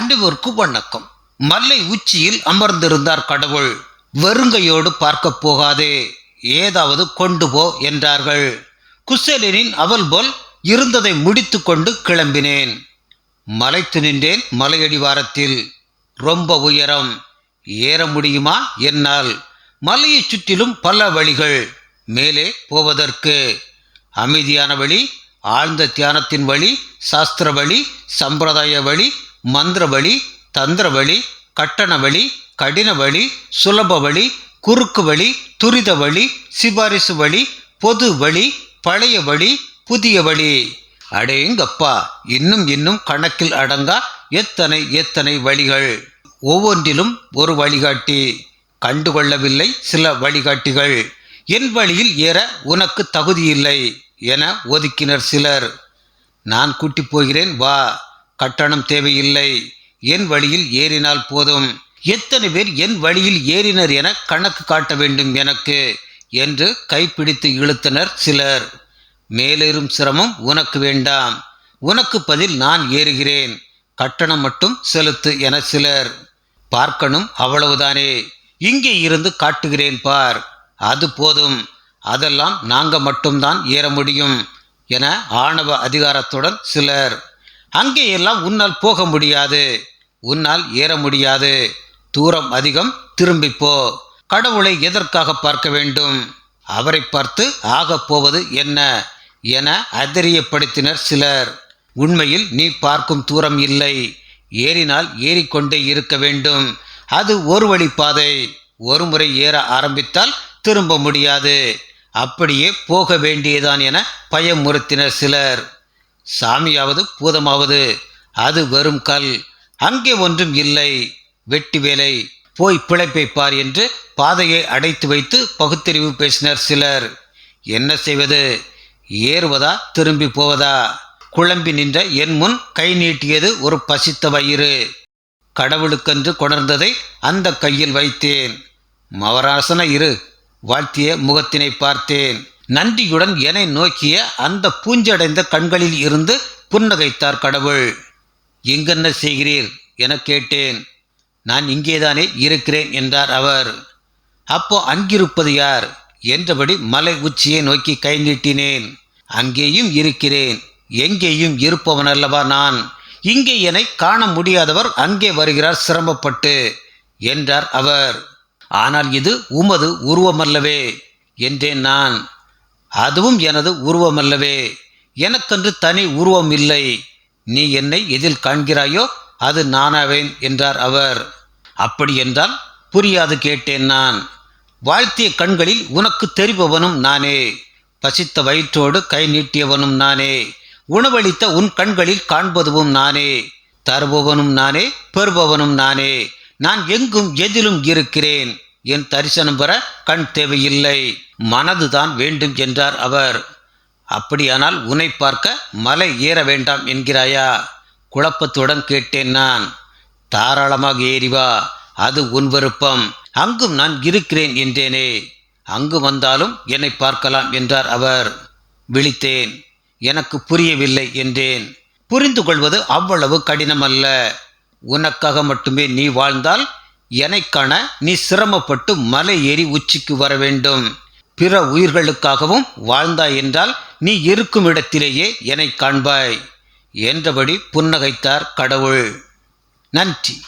அன்றுவருக்கு வணக்கம். மல்லை உச்சியில் அமர்ந்திருந்தார் கடவுள். வெறுங்கையோடு பார்க்கப் போகாதே. ஏதாவது கொண்டு போ என்றார்கள். குசேலனின் அவல் போல் இருந்ததை முடித்துக்கொண்டு கிளம்பினேன். மலைத்து நின்றேன் மலையடிவாரத்தில். ரொம்ப உயரம். ஏற முடியுமா என்னால். மலையைச் சுற்றிலும் பல வழிகள். மேலே போவதற்கு. அமைதியான வழி ஆழ்ந்த தியானத்தின் வழி சாஸ்திர வழி சம்பிரதாய வழி மந்திர வழி தந்திர வழி கட்டண வழி கடின வழி சுலப வழி குறுக்கு வழி துரித வழி சிபாரிசு வழி பொது வழி பழைய வழி புதிய வழி அடேங்கப்பா இன்னும் இன்னும் கணக்கில் அடங்கா எத்தனை எத்தனை வழிகள்? ஒவ்வொன்றிலும் ஒரு வழிகாட்டி. கண்டுகொள்ளவில்லை சில வழிகாட்டிகள். என் வழியில் ஏற உனக்கு தகுதியில்லை என ஒதுக்கினர் சிலர். நான் கூட்டி போகிறேன் வா. கட்டணம் தேவையில்லை. என் வழியில் ஏறினால் போதும். எத்தனை பேர் என் வழியில் ஏறினர் என கணக்கு காட்ட வேண்டும் எனக்கு என்று கைப்பிடித்து இழுத்தனர் சிலர். மேலேறும் சிரமம் உனக்கு வேண்டாம். உனக்கு பதில் நான் ஏறுகிறேன். கட்டணம் மட்டும் செலுத்து என சிலர். பார்க்கணும் அவ்வளவுதானே. இங்கே இருந்து காட்டுகிறேன் பார். அது போதும். அதெல்லாம் நாங்கள் மட்டும்தான் ஏற முடியும் என ஆணவ அதிகாரத்துடன் சிலர். அங்கேயெல்லாம் உன்னால் போக முடியாது. உன்னால் ஏற முடியாது. தூரம் அதிகம் திரும்பிப்போ கடவுளை எதற்காக பார்க்க வேண்டும்? அவரை பார்த்து ஆகப் போவது என்ன? என அதிரியப்படுத்தினர் சிலர். உண்மையில் நீ பார்க்கும் தூரம் இல்லை. ஏறினால் ஏறிக்கொண்டே இருக்க வேண்டும். அது ஒரு வழி பாதை. ஒரு முறை ஏற ஆரம்பித்தால் திரும்ப முடியாது. அப்படியே போக வேண்டியதான் என பயமுறுத்தினர் சிலர். சாமியாவது பூதமாவது அது வெறும் கல். அங்கே ஒன்றும் இல்லை. வெட்டி வேலை. போய் பிழைப்பை பார் என்று பாதையை அடைத்து வைத்து பகுத்தறிவு பேசினர் சிலர். என்ன செய்வது? ஏறுவதா? திரும்பி போவதா? குழம்பி நின்ற என் முன் கை நீட்டியது ஒரு பசித்த வயிறு. கடவுளுக்கென்று கொணர்ந்ததை அந்த கையில் வைத்தேன். மவராசன இரு. வாழ்த்திய முகத்தினை பார்த்தேன். நன்றியுடன் என்னை நோக்கிய அந்த பூஞ்சடைந்த கண்களில் இருந்து புன்னகைத்தார் கடவுள். எங்கென்ன செய்கிறீர்? என கேட்டேன். நான் இங்கேதானே இருக்கிறேன் என்றார் அவர். அப்போ அங்கிருப்பது யார்? என்றபடி மலை உச்சியை நோக்கி கை நீட்டினேன். அங்கேயும் இருக்கிறேன். எங்கேயும் இருப்பவனல்லவா நான்? இங்கே என்னை காண முடியாதவர் அங்கே வருகிறார் சிரமப்பட்டு என்றார் அவர். ஆனால் இது உமது உருவமல்லவே என்றேன் நான். அதுவும் எனது உருவமல்லவே. எனக்கென்று தனி உருவம் இல்லை நீ என்னை எதில் காண்கிறாயோ அது நானாவேன் என்றார் அவர். அப்படி என்றால் புரியாது கேட்டேன் நான். வாழ்த்திய கண்களில் உனக்கு தெரிபவனும் நானே. பசித்த வயிற்றோடு கை நீட்டியவனும் நானே. உணவளித்த உன் கண்களில் காண்பதுவும் நானே. தருபவனும் நானே பெறுபவனும் நானே. நான் எங்கும் எதிலும் இருக்கிறேன். என் தரிசனம் பெற கண் தேவையில்லை. மனதுதான் வேண்டும் என்றார் அவர். அப்படியானால் உன்னை பார்க்க மலை ஏற வேண்டாம் என்கிறாயா? குழப்பத்துடன் கேட்டேன் நான். தாராளமாக ஏறிவா அது உன் விருப்பம். அங்கும் நான் இருக்கிறேன் என்றேனே. அங்கு வந்தாலும் என்னை பார்க்கலாம் என்றார் அவர். விழித்தேன். எனக்கு புரியவில்லை என்றேன். புரிந்து கொள்வது அவ்வளவு கடினமல்ல. உனக்காக மட்டுமே நீ வாழ்ந்தால் எனக்கான நீ சிரமப்பட்டு மலை ஏறி உச்சிக்கு வர வேண்டும். பிற உயிர்களுக்காகவும் வாழ்ந்தாய் என்றால் நீ இருக்கும் இடத்திலேயே என்னை காண்பாய் என்றபடி புன்னகைத்தார் கடவுள். நன்றி.